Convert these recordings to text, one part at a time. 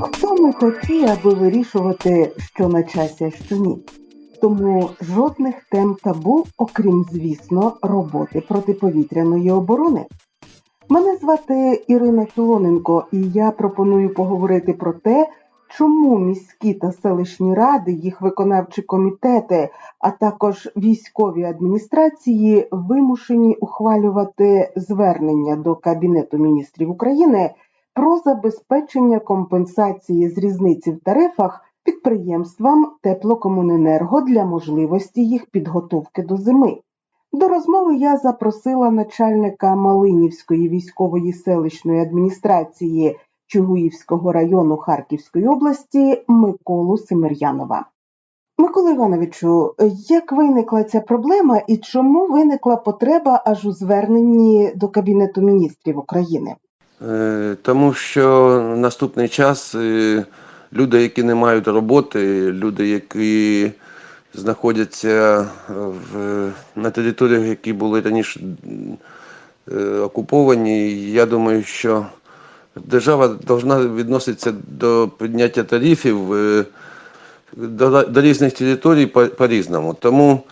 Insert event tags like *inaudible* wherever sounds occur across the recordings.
Хто ми такі, аби вирішувати, що на часі, а що ні? Тому жодних тем табу, окрім, звісно, роботи протиповітряної оборони. Мене звати Ірина Філоненко, і я пропоную поговорити про те, чому міські та селищні ради, їх виконавчі комітети, а також військові адміністрації вимушені ухвалювати звернення до Кабінету міністрів України про забезпечення компенсації з різниці в тарифах підприємствам теплокомуненерго для можливості їх підготовки до зими. До розмови я запросила начальника Малинівської військової селищної адміністрації Чугуївського району Харківської області Миколу Семер'янова. Микола Івановичу, як виникла ця проблема і чому виникла потреба аж у зверненні до Кабінету міністрів України? Е, Тому що наступний час е, люди, які не мають роботи, люди, які знаходяться в, на територіях, які були раніше е, окуповані, я думаю, що держава повинна відноситися до підняття тарифів е, до, до різних територій по- по-різному. Тому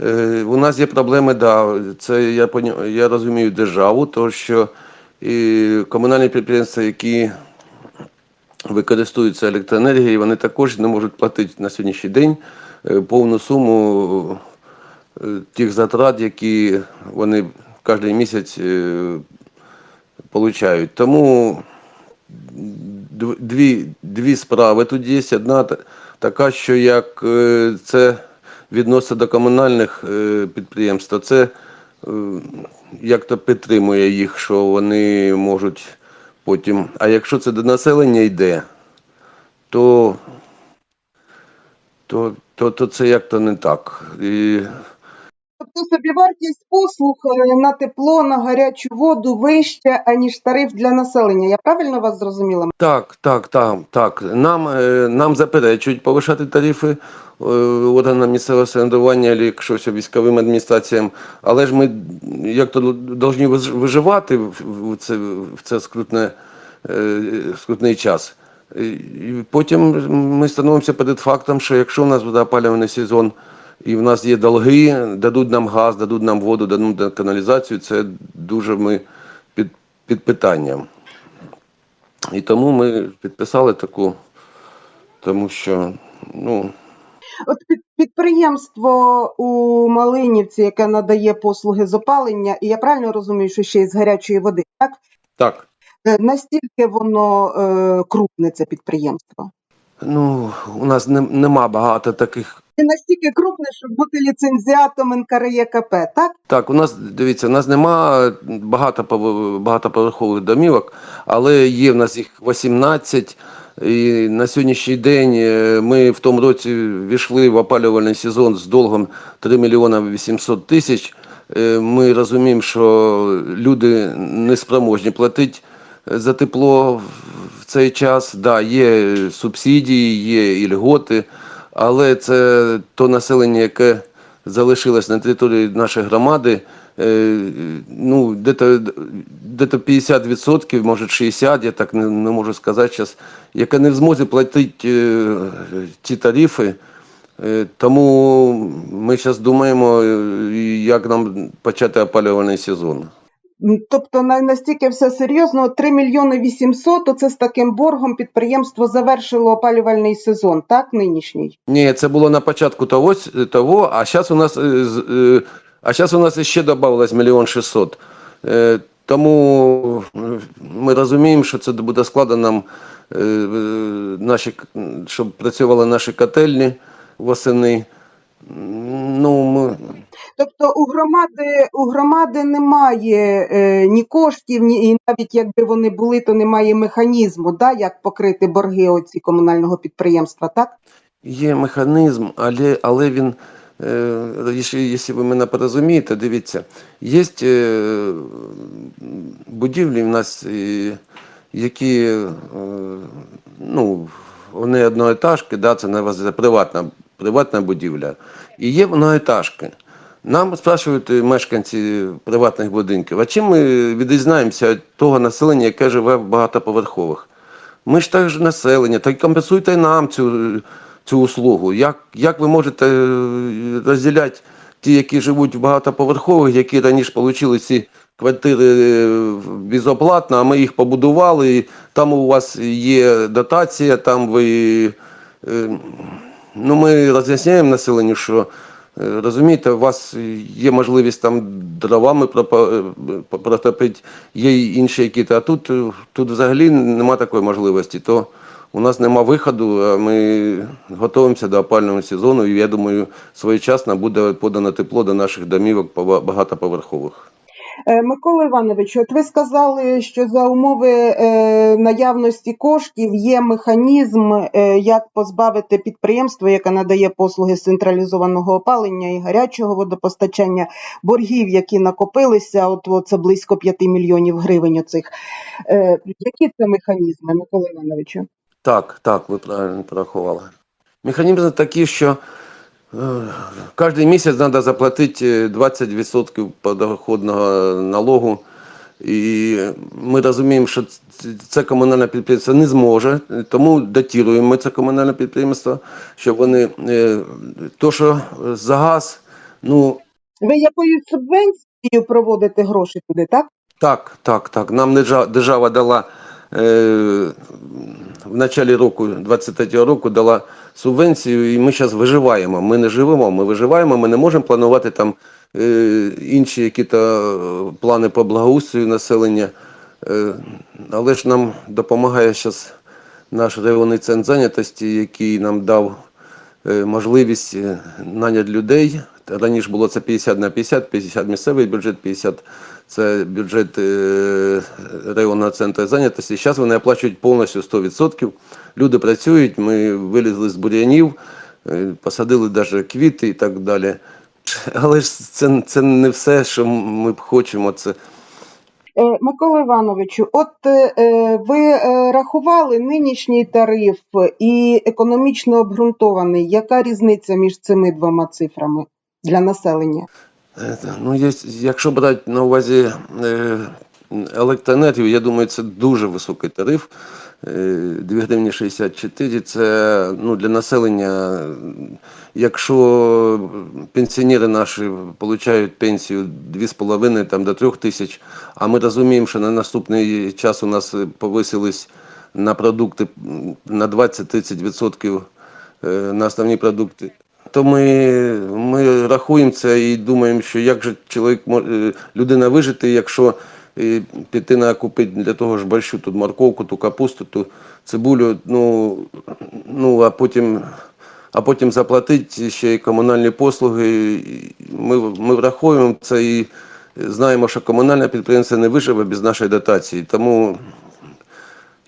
е, у нас є проблеми, да, це я, я розумію державу, тому що і комунальні підприємства, які використовуються електроенергією, вони також не можуть платити на сьогоднішній день е, повну суму е, тих затрат, які вони кожен місяць получають. Тому дві, дві справи тут є. Одна така, що як е, це відноситься до комунальних е, підприємств, то це е, як то підтримує їх, що вони можуть потім. А якщо це до населення йде, то, то, то, то це як то не так. І, Тобто собівартість послуг е, на тепло, на гарячу воду вища, аніж тариф для населення. Я правильно вас зрозуміла? Так, так, так, так. Нам, е, нам заперечують повишати тарифи е, органам місцевого самоврядування, якщо військовим адміністраціям, але ж ми як то повинні виживати в це, в це скрутне, скрутний час. І потім ми становимося перед фактом, що якщо в нас буде опалювальний сезон і в нас є долги, дадуть нам газ, дадуть нам воду, дадуть нам каналізацію, це дуже ми під, під питанням. І тому ми підписали таку, тому що, ну, От підприємство у Малинівці, яке надає послуги з опалення, і я правильно розумію, що ще й з гарячої води, так? так. Е, Настільки воно е, крупне це підприємство? Ну, у нас не, нема багато таких. І настільки крупне, щоб бути ліцензіатом НКРЄКП, так? Так, у нас дивіться, у нас нема багато пов- багатоповерхових домівок, але є в нас їх 18. І на сьогоднішній день е, ми в тому році війшли в опалювальний сезон з долгом 3 мільйона 800 тисяч. Е, Ми розуміємо, що люди не спроможні платити за тепло в цей час. Да, є субсидії, є і льготи, але це то населення, яке залишилось на території нашої громади, е, ну, де-то, де-то 50%, може 60%, я так не, не можу сказати зараз, яке не в змозі платити е, ті тарифи. Е, Тому ми зараз думаємо, е, як нам почати опалювальний сезон. Тобто настільки все серйозно, 3 мільйони 800, то це з таким боргом підприємство завершило опалювальний сезон, так, нинішній? Ні, це було на початку того, того а зараз у нас, е, е, а зараз у нас ще додавалось мільйон шістсот. Е, Тому ми розуміємо, що це буде е, наші, щоб працювали наші котельні восени. Ну, ми, Тобто у громади, у громади немає е, ні коштів, ні, і навіть якби вони були, то немає механізму, да, як покрити борги оці комунального підприємства, так? Є механізм, але, але він, е, якщо, ви мене порозумієте, дивіться, є е, будівлі в нас, е, які ну, вони одноетажки, да, це називається приватна, приватна будівля. І є одноетажки. Нам спрашують е, мешканці приватних будинків, а чим ми відрізняємося від того населення, яке живе в багатоповерхових? Ми ж теж населення, так компенсуйте нам цю, цю услугу. Як, як ви можете е, розділяти ті, які живуть в багатоповерхових, які раніше отримали ці квартири е, безоплатно, а ми їх побудували, і там у вас є дотація, там ви. Ну, ми роз'ясняємо населенню, що розумієте, у вас є можливість там дровами е, протопити, є інші якісь, а тут, е, тут взагалі нема такої можливості. То у нас нема виходу, а ми готуємося до опального сезону, і я думаю, своєчасно буде подано тепло до наших домівок багатоповерхових. Е, Микола Іванович, от ви сказали, що за умови е, наявності коштів є механізм, е, як позбавити підприємство, яке надає послуги централізованого опалення і гарячого водопостачання, боргів, які накопилися, от, от це близько 5 мільйонів гривень. Оцих. Які це механізми, Микола Івановичу? Так, так, ви правильно порахували. Механізм такий, що кожен місяць треба заплатити 20% подоходного налогу. І ми розуміємо, що це комунальне підприємство не зможе, тому датіруємо ми це комунальне підприємство, щоб вони е, то, що за газ, ну Ви якою субвенцією проводите гроші туди, так? Так, так, так. Нам держа- держава дала е, в началі року, 23-го року, дала субвенцію, і ми зараз виживаємо. Ми не живемо, ми виживаємо, ми не можемо планувати там е, інші якісь плани по благоустрою населення. Е, але ж нам допомагає зараз наш районний центр зайнятості, який нам дав е, можливість е, наняти людей. Раніше було це 50 на 50, 50 місцевий бюджет, 50 це бюджет е, районного центру зайнятості. Зараз вони оплачують повністю 100%. Люди працюють, ми вилізли з бур'янів, е, посадили навіть квіти і так далі. Але ж це, це не все, що ми б хочемо. Це Е, Микола Івановичу, от ви рахували нинішній тариф і економічно обґрунтований. Яка різниця між цими двома цифрами для населення? Е, Ну, є, якщо брати на увазі е, електроенергію, я думаю, це дуже високий тариф. Е, 2 гривні 64 це ну, для населення. Якщо пенсіонери наші отримують пенсію 2,5 там, до 3 тисяч, а ми розуміємо, що на наступний час у нас повисились на продукти на 20-30% е, на основні продукти. То ми, ми рахуємо і думаємо, що як же чоловік може, людина вижити, якщо е, піти на купити для того ж борщу, тут морковку, ту капусту, ту цибулю, ну, ну а потім, а потім заплатити ще й комунальні послуги. Ми, ми враховуємо це і знаємо, що комунальне підприємство не виживе без нашої дотації. Тому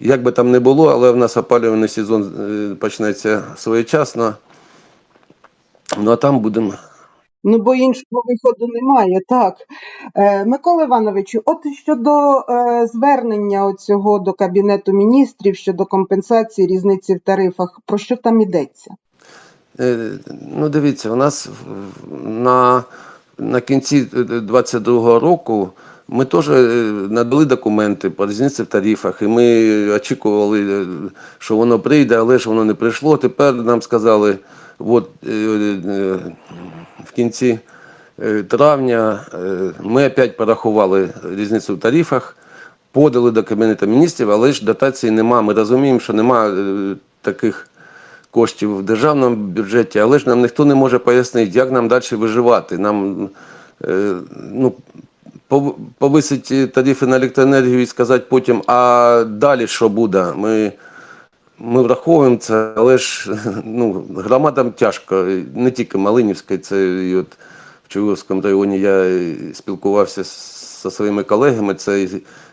як би там не було, але в нас опалювальний сезон е, почнеться своєчасно. Ну а там будемо. Ну, бо іншого виходу немає, так. Е, Микола Івановичу, от щодо е, звернення цього до Кабінету міністрів щодо компенсації різниці в тарифах, про що там йдеться? Е, Ну, дивіться, у нас на, на кінці 22-го року ми теж е, надали документи по різниці в тарифах, і ми очікували, е, що воно прийде, але ж воно не прийшло. Тепер нам сказали, от е, е, в кінці е, травня ми опять порахували різницю в тарифах, подали до Кабінету міністрів, але ж дотації нема. Ми розуміємо, що нема таких коштів в державному бюджеті, але ж нам ніхто не може пояснити, як нам далі виживати. Нам ну, пов- повисити тарифи на електроенергію і сказати потім, а далі що буде? Ми, ми враховуємо це, але ж ну, громадам тяжко, не тільки Малинівська, це і от в Чугівському районі я спілкувався зі своїми колегами. Це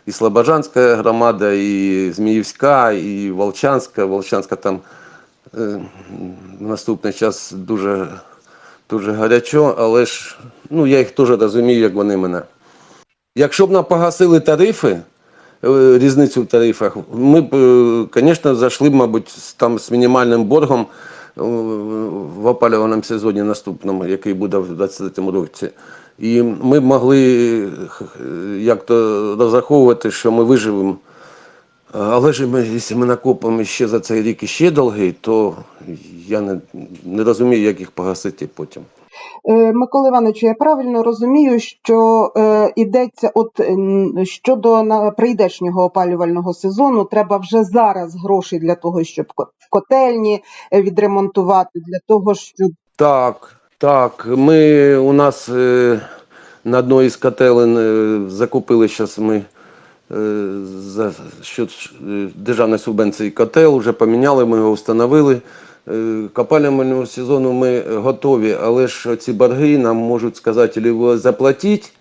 і, Слобожанська громада, і Зміївська, і Волчанська. Волчанська там е, наступний час дуже, дуже гарячо, але ж ну, я їх теж розумію, як вони мене. Якщо б нам погасили тарифи, різницю в тарифах, ми б, е, звісно, зайшли б, мабуть, там з мінімальним боргом в опалювальному сезоні наступному, який буде в 2023 році. І ми б могли е, як-то розраховувати, що ми виживемо. Але ж ми, якщо ми накопимо ще за цей рік іще долги, то я не, не розумію, як їх погасити потім. Е, Микола Іванович, я правильно розумію, що е, йдеться от щодо на прийдешнього опалювального сезону, треба вже зараз гроші для того, щоб котельні е, відремонтувати, для того, щоб Так, так. Ми у нас е, на одній із котелень е, закупили зараз ми за е, державної субвенції котел, вже поміняли, ми його встановили. Е, сезону ми готові, але ж ці борги нам можуть сказати, або ви заплатіть,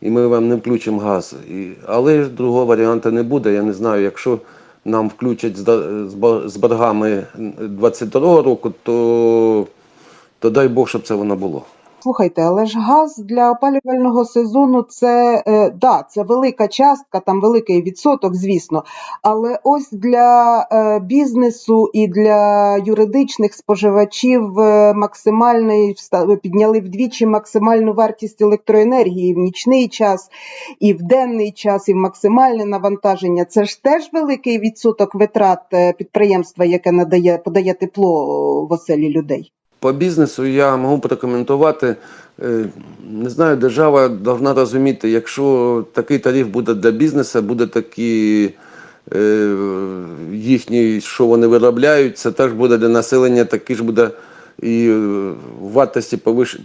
і ми вам не включимо газ. І, але ж другого варіанту не буде. Я не знаю, якщо нам включать з, боргами 22 року, то, то дай Бог, щоб це воно було. Слухайте, але ж газ для опалювального сезону це е, да, це велика частка, там великий відсоток, звісно. Але ось для е, бізнесу і для юридичних споживачів е, максимальний підняли вдвічі максимальну вартість електроенергії в нічний час, і в денний час, і в максимальне навантаження. Це ж теж великий відсоток витрат е, підприємства, яке надає подає тепло в оселі людей. По бізнесу я можу прокоментувати. Е, Не знаю, держава повинна розуміти, якщо такий тариф буде для бізнесу, буде такі е, їхні, що вони виробляють, це теж буде для населення, такі ж буде і е, в вартості повиш,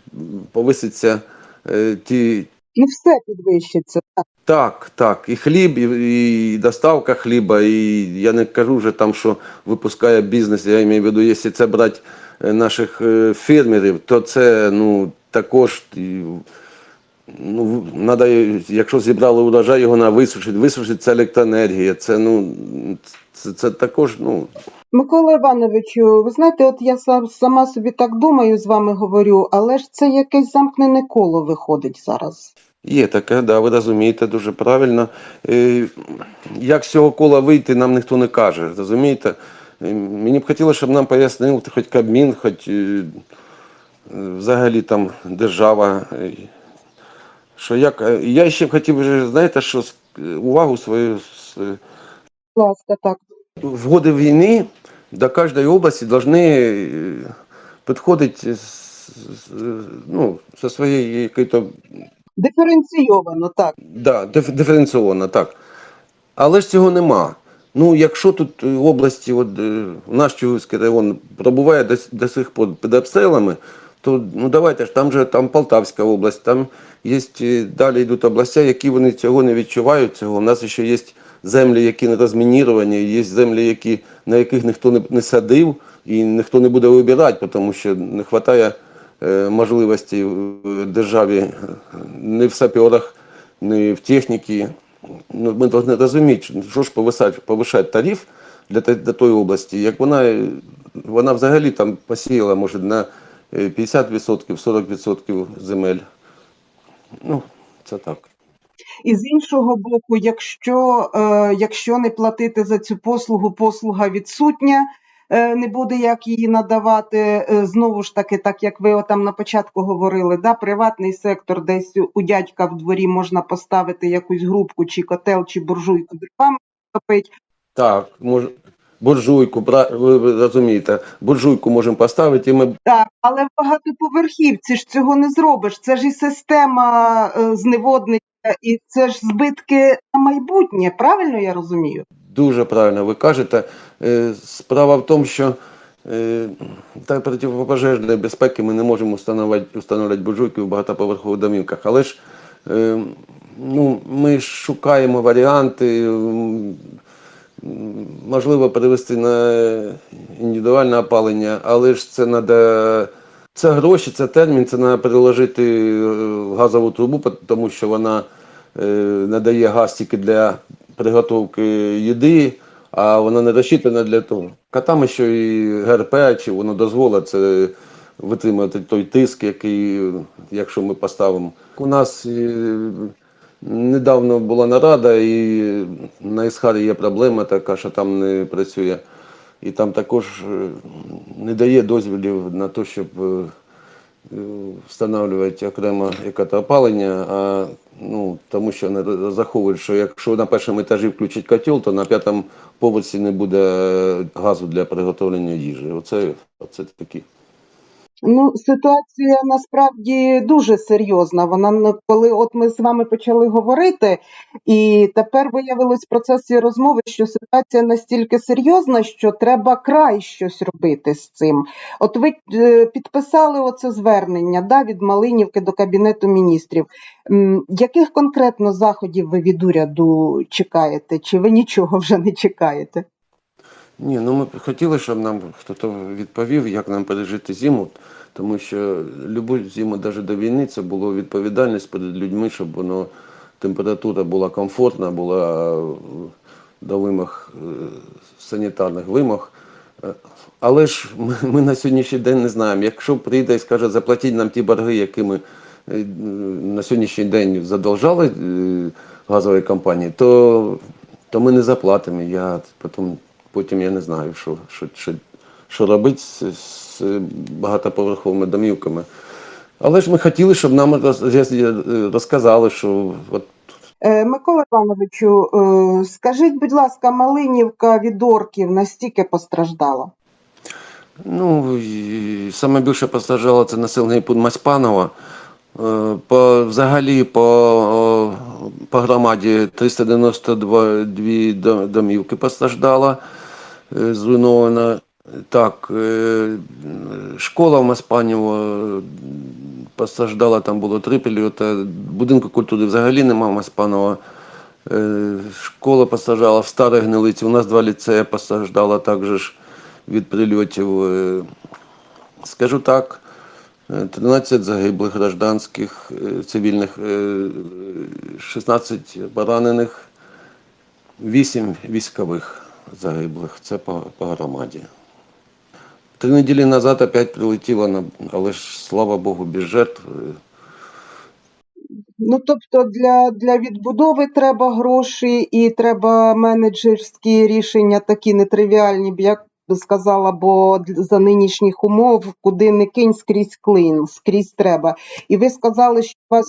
повиситься ті, Ну все підвищиться. Так. так, так. І хліб, і, і доставка хліба, і я не кажу вже там, що випускає бізнес, я маю в виду, якщо це брати наших е, фермерів, то це ну, також. Ну, надо, якщо зібрали урожай, його на висушити. Висушити це електроенергія. Це, ну, це, це також, ну, Микола Івановичу, ви знаєте, от я сама собі так думаю, з вами говорю, але ж це якесь замкнене коло виходить зараз. Є таке, да, ви розумієте дуже правильно. Е, Як з цього кола вийти, нам ніхто не каже, розумієте? Мені б хотілося, щоб нам пояснив хоч Кабмін, хоч е, взагалі там держава. е, Що як... е, Я ще б хотів, знаєте, що увагу свою ласка, так. в годы війни до кожної області повинні підходити ну, со своєю якою-то Диференційовано, так. Да, диф- диференційовано, так. Але ж цього нема. Ну, якщо тут е, в області, от, е, наш Чугуївський район пробуває до, до сих пор під обстрілами, то ну давайте ж, там же там Полтавська область, там є е, далі йдуть області, які вони цього не відчувають. Цього. У нас ще є землі, які не розмініровані, є землі, які, на яких ніхто не, не садив і ніхто не буде вибирати, тому що не вистачає е, можливості в державі не в саперах, не в техніці. Ну, ми повинні розуміти, що ж повисати, повишати тариф для, для тої області, як вона, е, вона взагалі там посіяла, може, на е, 50%, 40% земель. Ну, це так. І з іншого боку, якщо, е, якщо не платити за цю послугу, послуга відсутня, е, не буде як її надавати. Е, знову ж таки, так як ви там на початку говорили, да, приватний сектор, десь у дядька в дворі можна поставити якусь грубку, чи котел, чи буржуйку дровами топить. Так, може, буржуйку, бра- ви ви розумієте, буржуйку можемо поставити, і ми Так, але в багатоповерхівці ж цього не зробиш. Це ж і система е, зневоднення, і це ж збитки на майбутнє. Правильно я розумію? Дуже правильно ви кажете. Е, Справа в тому, що е, та протипожежної безпеки ми не можемо встановити, встановлювати буржуйки в багатоповерхових домівках. Але ж е, ну, ми шукаємо варіанти, можливо, перевести на індивідуальне опалення, але ж це треба. Це гроші, це термін, це треба переложити в газову трубу, тому що вона надає газ тільки для приготовки їди, а вона не розчитана для того. А там ще і ГРП, чи воно дозволить це витримати той тиск, який, якщо ми поставимо. У нас е, недавно була нарада, і на Ісхарі є проблема така, що там не працює і там також е, не дає дозволів на те, щоб е, встановлювати окремо яке-то опалення, а ну, тому що вони розраховують, що якщо на першому етажі включить котел, то на п'ятому поверсі не буде е, газу для приготовлення їжі. Оце, оце такі. Ну, ситуація насправді дуже серйозна. Вона не- коли от ми з вами почали говорити, і тепер виявилось в процесі розмови, що ситуація настільки серйозна, що треба край щось робити з цим. От ви е, підписали оце звернення да, від Малинівки до Кабінету міністрів. Яких конкретно заходів ви від уряду чекаєте? Чи ви нічого вже не чекаєте? Ні, ну ми б хотіли, щоб нам хтось відповів, як нам пережити зиму, тому що любу зиму, навіть до війни, це було відповідальність перед людьми, щоб воно температура була комфортна, була е, до вимог е, санітарних вимог. Е, Але ж ми, ми на сьогоднішній день не знаємо. Якщо прийде і скаже, заплатіть нам ті борги, які ми на сьогоднішній день задовжали газовій компанії, то, то ми не заплатимо. Я потім, потім я не знаю, що, що, що, що робити з, з багатоповерховими домівками. Але ж ми хотіли, щоб нам роз- розказали, що от Е, Микола Івановичу, е, скажіть, будь ласка, Малинівка від орків настільки постраждала? Ну, саме більше постраждало це населений пункт Маспанова. Е, По, взагалі по, по громаді 392 домівки постраждало, е, зруйновано. Так, е, школа в Маспанєво постраждала, там було три прильоти. Будинку культури взагалі нема в Маспанова. Школа постраждала в Старій Гнилиці. У нас два ліцеї постраждало також від прильотів. Скажу так, 13 загиблих гражданських, е, цивільних, е, 16 поранених, 8 військових загиблих. Це по, по громаді. Три неділі назад опять прилетіло, але ж слава Богу, без жертв. Е, Ну, тобто для, для відбудови треба гроші і треба менеджерські рішення такі нетривіальні, як би сказала, бо за нинішніх умов куди не кинь скрізь клин, скрізь треба. І ви сказали, що у вас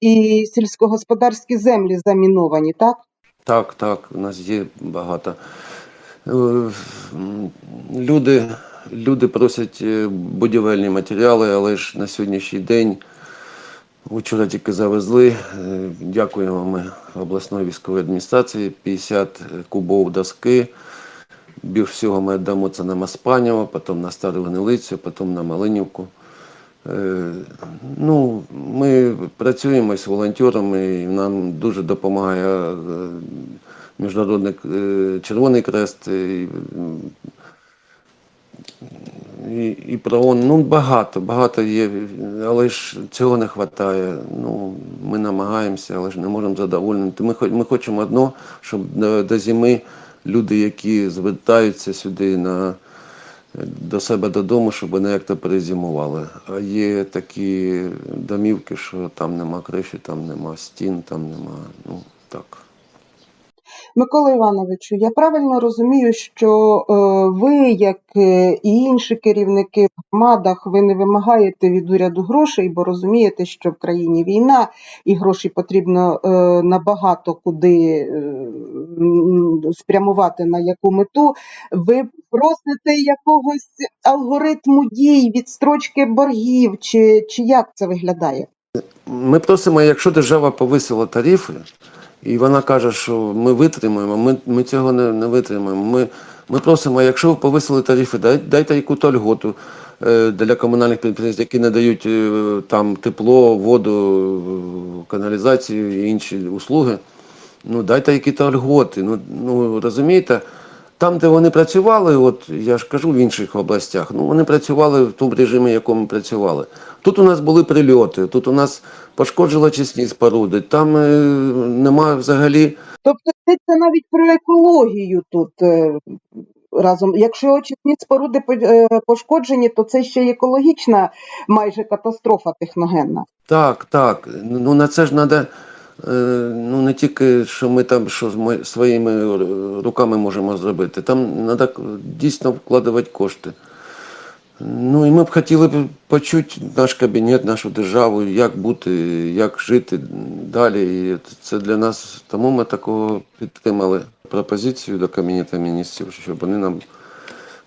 і сільськогосподарські землі заміновані, так? Так, так, у нас є багато. Е, Люди, люди просять е, будівельні матеріали, але ж на сьогоднішній день вчора тільки завезли. е, Дякуємо ми обласної військової адміністрації. 50 кубов доски. Більш всього ми віддамо це на Маспанєво, потім на Стару Гнилицю, потім на Малинівку. Е, Ну, ми працюємо з волонтерами, і нам дуже допомагає е, Міжнародний е, Червоний Крест і, і, і ПРООН. Ну, багато, багато є, але ж цього не вистачає. Ну, ми намагаємося, але ж не можемо задовольнити. Ми, ми хочемо одно, щоб до, до зими люди, які звертаються сюди на до себе додому, щоб вони як-то перезимували. А є такі домівки, що там нема криші, там нема стін, там нема. Ну так. Микола Івановичу, я правильно розумію, що е, ви, як е, і інші керівники в громадах, ви не вимагаєте від уряду грошей, бо розумієте, що в країні війна і гроші потрібно е, набагато куди спрямувати на яку мету. Ви просите якогось алгоритму дій, відстрочки боргів, чи, чи як це виглядає? Ми просимо, якщо держава повисила тарифи, і вона каже, що ми витримаємо, ми, ми цього не, не витримаємо. Ми, ми просимо, якщо ви повисили тарифи, дай, дайте яку-то льготу е, для комунальних підприємств, які надають е, там тепло, воду, е, каналізацію і інші услуги. Ну, дайте якісь льготи. Ну, ну розумієте, там, де вони працювали, от я ж кажу в інших областях, ну вони працювали в тому режимі, в якому працювали. Тут у нас були прильоти, тут у нас пошкоджили очисні споруди, там е, немає взагалі. Тобто йдеться навіть про екологію тут е, разом. Якщо очисні споруди по- е, пошкоджені, то це ще й екологічна майже катастрофа техногенна. Так, так. Ну на це ж треба Ну, не тільки, що ми там що з мо- своїми руками можемо зробити. Там треба дійсно вкладати кошти. Ну і ми б хотіли б почути наш кабінет, нашу державу, як бути, як жити далі. І це для нас, тому ми такого підтримали пропозицію до Кабінету міністрів, щоб вони нам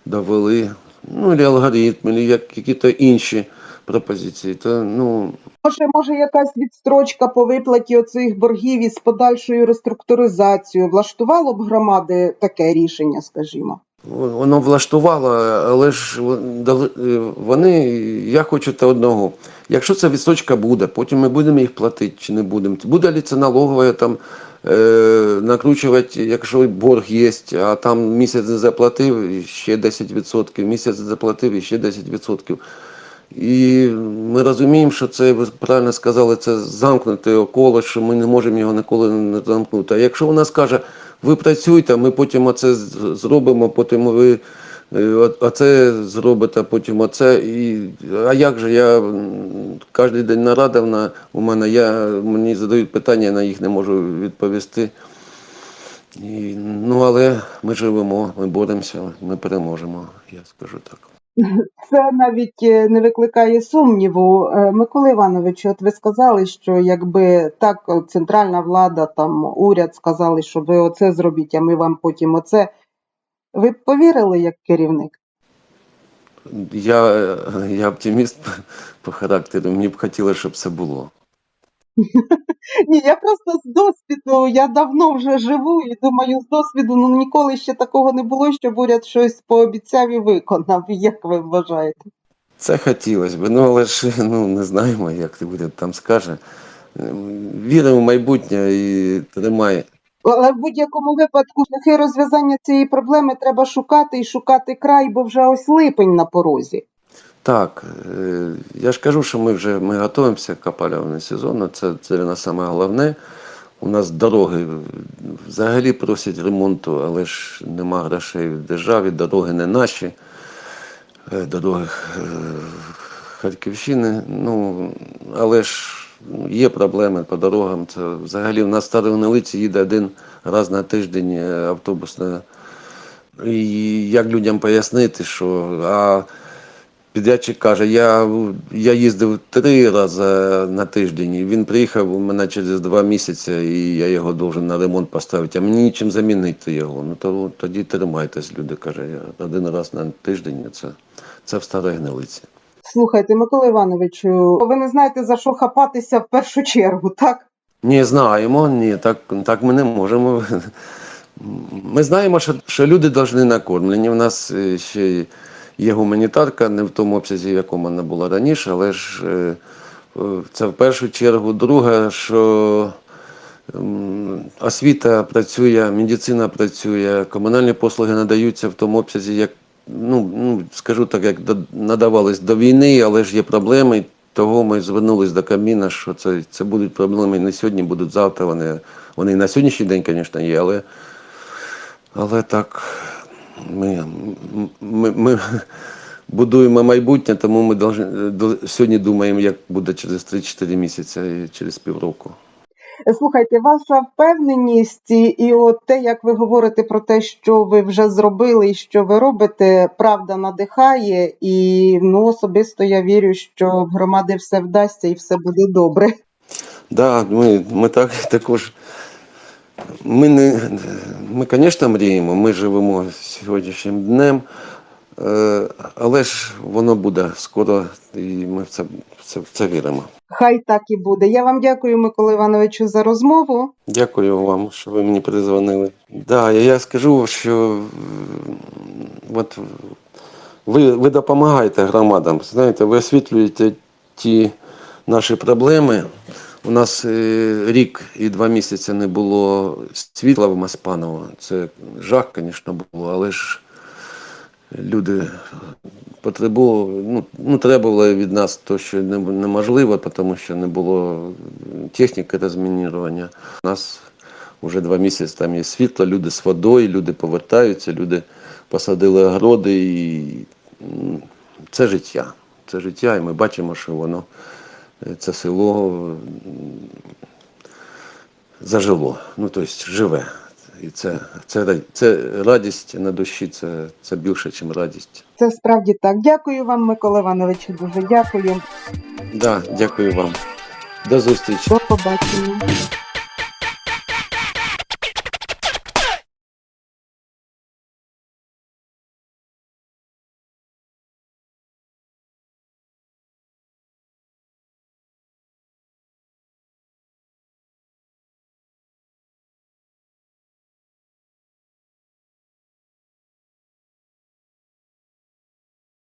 довели, ну, і алгоритм, і як якісь інші пропозиції. То, ну, Може, може, якась відстрочка по виплаті оцих боргів із подальшою реструктуризацією влаштувало б громади таке рішення, скажімо. Воно влаштувало, але ж е, вони, я хочу те одного. Якщо ця відстрочка буде, потім ми будемо їх платити чи не будемо. Буде ли це налогова там е, накручувати, якщо борг є, а там місяць не заплатив, і ще 10%, місяць не заплатив і ще 10%. І ми розуміємо, що це, ви правильно сказали, це замкнуте коло, що ми не можемо його ніколи не замкнути. А якщо вона скаже, ви працюйте, ми потім оце зробимо, потім ви е, оце зробите, потім оце. І, а як же я кожен день нарада вона у мене, я, мені задають питання, я на їх не можу відповісти. І, ну, але ми живемо, ми боремося, ми переможемо, я скажу так. *laughs* Це навіть е, не викликає сумніву. Е, Микола Іванович, от ви сказали, що якби так центральна влада, там уряд сказали, що ви оце зробіть, а ми вам потім оце. Ви б повірили як керівник? Я, е, я оптиміст *laughs* по характеру, мені б хотілося, щоб це було. *laughs* Ні, я просто з досвіду, я давно вже живу і думаю, з досвіду ну ніколи ще такого не було, щоб уряд щось пообіцяв і виконав. Як ви вважаєте? Це хотілося б, ну але ж ну, не знаємо, як ти буде там скаже. Віримо в майбутнє і тримає. Але в будь-якому випадку шляхи розв'язання цієї проблеми треба шукати і шукати край, бо вже ось липень на порозі. Так, е, я ж кажу, що ми вже ми готуємося к опалювальному сезону. Це, це нас саме головне. У нас дороги взагалі просять ремонту, але ж нема грошей в державі, дороги не наші, е, дороги е, Харківщини. Ну, але ж є проблеми по дорогам. Це взагалі в нас Старовнилиці їде один раз на тиждень автобусна. І як людям пояснити, що а підрядчик каже, я, я їздив три рази на тиждень, і він приїхав у мене через два місяці, і я його должен на ремонт поставити, а мені нічим замінити його. Ну то тоді тримайтесь, люди каже, я один раз на тиждень, це, це в старій гнилиці. Слухайте, Микола Івановичу, ви не знаєте за що хапатися в першу чергу, так? Ні, знаємо, ні, так, так ми не можемо. Ми знаємо, що, що люди повинні накормлені. У нас е, ще є гуманітарка, не в тому обсязі, в якому вона була раніше, але ж е, е, це в першу чергу. Друге, що освіта працює, медицина працює, комунальні послуги надаються в тому обсязі, як, ну, ну скажу так, як надавались до війни, але ж є проблеми. Того ми звернулись до Кабміна, що це, це будуть проблеми не сьогодні, будуть завтра. Вони, вони і на сьогоднішній день, звісно, є, але, але так ми, ми, ми *laughs* будуємо майбутнє, тому ми сьогодні думаємо, як буде через 3-4 місяці і через півроку. Слухайте, ваша впевненість і, от те, як ви говорите про те, що ви вже зробили і що ви робите, правда надихає, і ну особисто я вірю, що в громади все вдасться і все буде добре. Да, ми, ми так *laughs* також. Ми, не, ми, звісно, мріємо, ми живемо сьогоднішнім днем, е, але ж воно буде скоро, і ми в це, в це, в це віримо. Хай так і буде. Я вам дякую, Микола Івановичу, за розмову. Дякую вам, що ви мені перезвонили. Да, я, я скажу, що от ви, ви допомагаєте громадам. Знаєте, ви освітлюєте ті наші проблеми. У нас е, рік і два місяці не було світла в Маспаново. Це жах, звісно, було, але ж люди потребували, ну, ну, требували від нас те, що неможливо, тому що не було техніки розмінірування. У нас вже два місяці там є світло, люди з водою, люди повертаються, люди посадили огороди і це життя. Це життя, і ми бачимо, що воно, це село зажило. Ну, тобто живе. І це, це, це радість на душі, це, це більше, ніж радість. Це справді так. Дякую вам, Микола Івановичу. Дуже дякую. Да, дякую вам. До зустрічі. До побачення.